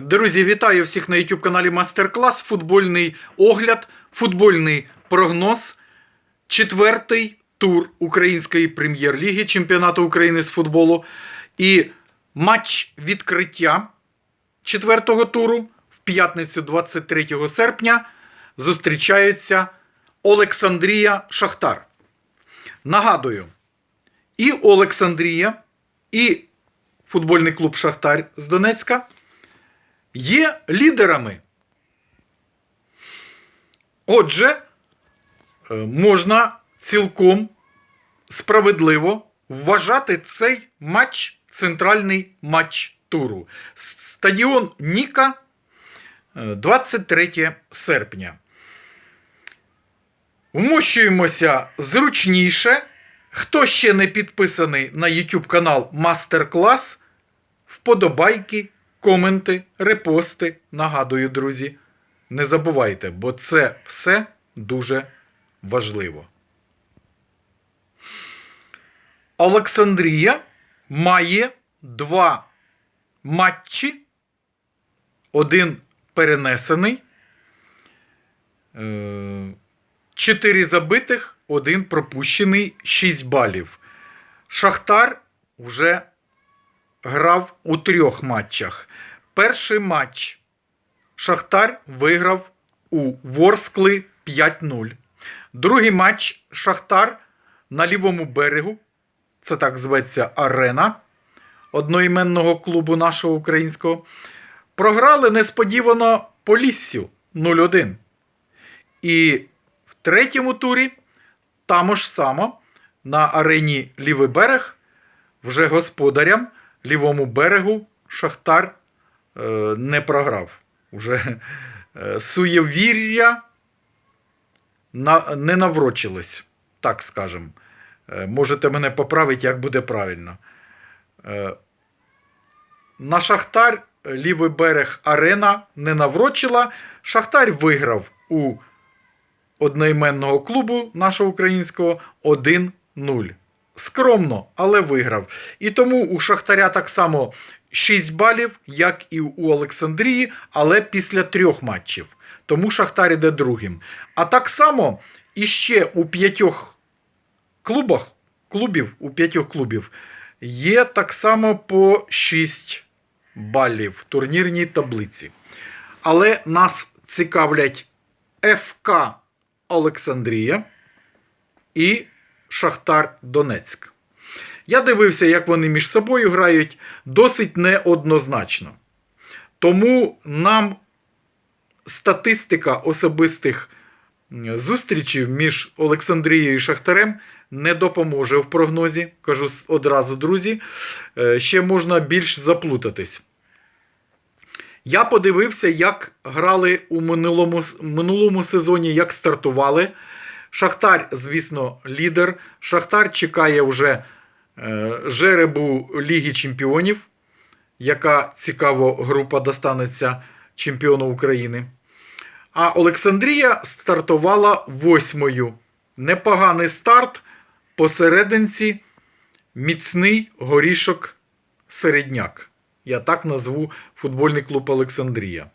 Друзі, вітаю всіх на YouTube каналі Мастер-клас. Футбольний огляд, футбольний прогноз. Четвертий тур Української прем'єр-ліги чемпіонату України з футболу. І матч відкриття четвертого туру в п'ятницю 23 серпня зустрічається Олександрія Шахтар. Нагадую, і Олександрія, і футбольний клуб Шахтар з Донецька є лідерами. Отже, е, можна цілком справедливо вважати цей матч центральний матч туру. Стадіон Ніка е, 23 серпня. Вмощуємося зручніше. Хто ще не підписаний на YouTube канал Мастер-клас, вподобайки, коменти, репости. Нагадую, друзі, не забувайте, бо це все дуже важливо. Олександрія має два матчі. Один перенесений. Е, Чотири забитих, один пропущений, 6 балів. Шахтар вже грав у трьох матчах. Перший матч Шахтар виграв у Ворскли 5-0. Другий матч Шахтар на лівому берегу. Це так зветься Арена одноіменного клубу нашого українського. Програли несподівано Поліссю 0-1. І в третьому турі там ж само на арені Лівий берег вже господарям лівому берегу Шахтар е, не програв. Уже е, суєвір'я не наврочилось, так скажемо. Е, можете мене поправити, як буде правильно. На Шахтар лівий берег арена не наврочила. Шахтар виграв у одноіменного клубу нашого українського 1-0. Скромно, але виграв. І тому у Шахтаря так само 6 балів, як і у Олександрії, але після трьох матчів. Тому Шахтар іде другим. А так само іще у п'ятьох клубах, клубів, у п'ятьох клубів є так само по 6 балів в турнірній таблиці. Але нас цікавлять ФК Олександрія і Шахтар Донецьк. Я дивився, як вони між собою грають досить неоднозначно. Тому нам статистика особистих зустрічей між Олександрією і Шахтарем не допоможе в прогнозі. Кажу одразу, друзі. Е, Ще можна більш заплутатись. Я подивився, як грали у минулому, минулому сезоні, як стартували. Шахтар, звісно, лідер. Шахтар чекає вже е, жеребу Ліги Чемпіонів, яка цікаво група достанеться чемпіону України. А Олександрія стартувала восьмою. Непоганий старт. Посерединці міцний горішок середняк. Я так назву футбольний клуб Олександрія.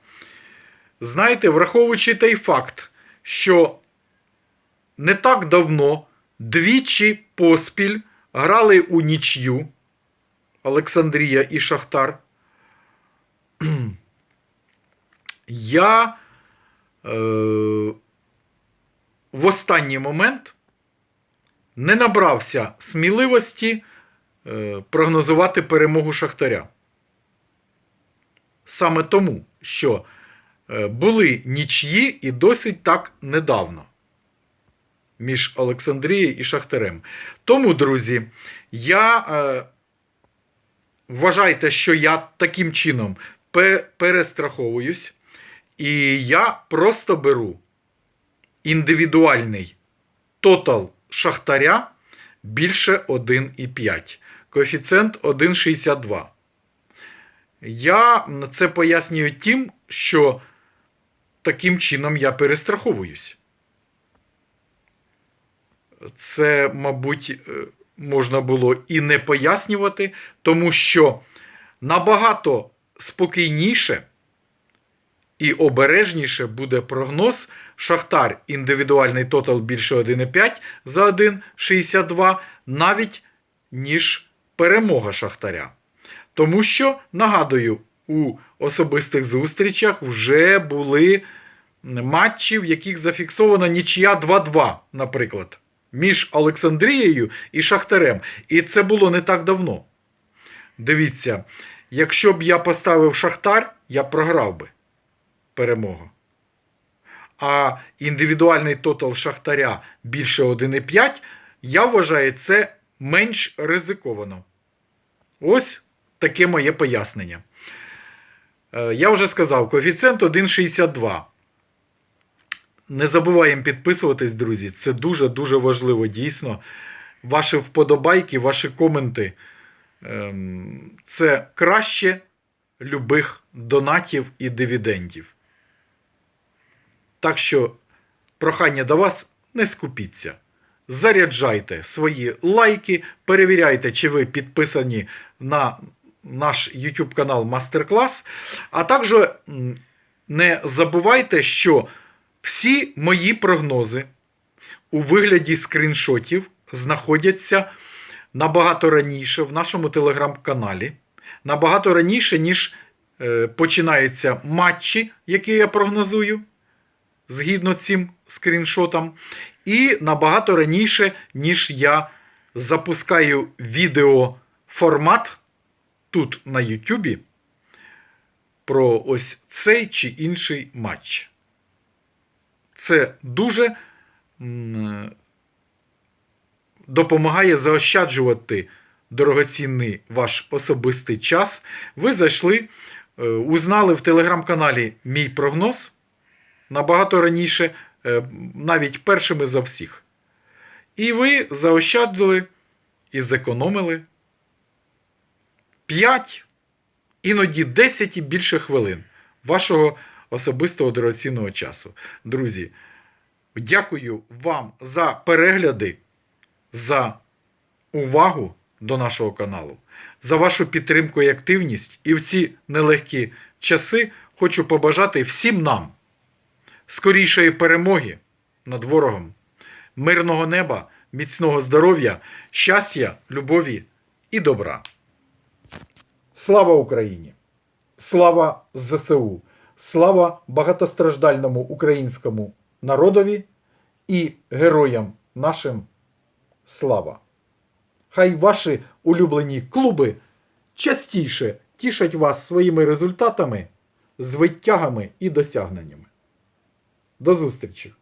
Знаєте, враховуючи той факт, що не так давно двічі поспіль грали у нічю Олександрія і Шахтар. Я е, в останній момент не набрався сміливості е, прогнозувати перемогу Шахтаря. Саме тому, що е, були нічї і досить так недавно між Олександрією і Шахтарем. Тому, друзі, я е, вважайте, що я таким чином перестраховуюсь, і я просто беру індивідуальний тотал Шахтаря більше 1,5. Коефіцієнт 1,62. Я це пояснюю тим, що таким чином я перестраховуюсь. Це, мабуть, е, можна було і не пояснювати, тому що набагато спокійніше і обережніше буде прогноз Шахтар індивідуальний тотал більше 1,5 за 1,62 навіть ніж перемога Шахтаря. Тому що, нагадую, у особистих зустрічах вже були матчі, в яких зафіксована нічия 2-2, наприклад, між Олександрією і Шахтарем. І це було не так давно. Дивіться, якщо б я поставив Шахтар, я програв би перемогу. А індивідуальний тотал Шахтаря більше 1,5, я вважаю, це менш ризиковано. Ось таке моє пояснення. Е, Я вже сказав, коефіцієнт 1,62. Не забуваємо підписуватись, друзі. Це дуже-дуже важливо, дійсно. Ваші вподобайки, ваші коменти. ем, Це краще любих донатів і дивідендів. Так що прохання до вас не скупіться. Заряджайте свої лайки, перевіряйте, чи ви підписані на наш YouTube канал Мастер-клас. А також не забувайте, що всі мої прогнози у вигляді скріншотів знаходяться набагато раніше в нашому телеграм-каналі. Набагато раніше, ніж е, починаються матчі, які я прогнозую, згідно цим скріншотам. І набагато раніше, ніж я запускаю відеоформат тут на Ютубі про ось цей чи інший матч. Це дуже допомагає заощаджувати дорогоцінний ваш особистий час. Ви зайшли, е, узнали в телеграм-каналі мій прогноз набагато раніше, е, навіть першими за всіх. І ви заощадили і зекономили 5, іноді 10 і більше хвилин вашого особистого дорогоцінного часу. Друзі, дякую вам за перегляди, за увагу до нашого каналу, за вашу підтримку і активність. І в ці нелегкі часи хочу побажати всім нам скорішої перемоги над ворогом, мирного неба, міцного здоров'я, щастя, любові і добра. Слава Україні! Слава ЗСУ! Слава багатостраждальному українському народові і героям нашим слава! Хай ваші улюблені клуби частіше тішать вас своїми результатами, звитягами і досягненнями. До зустрічі!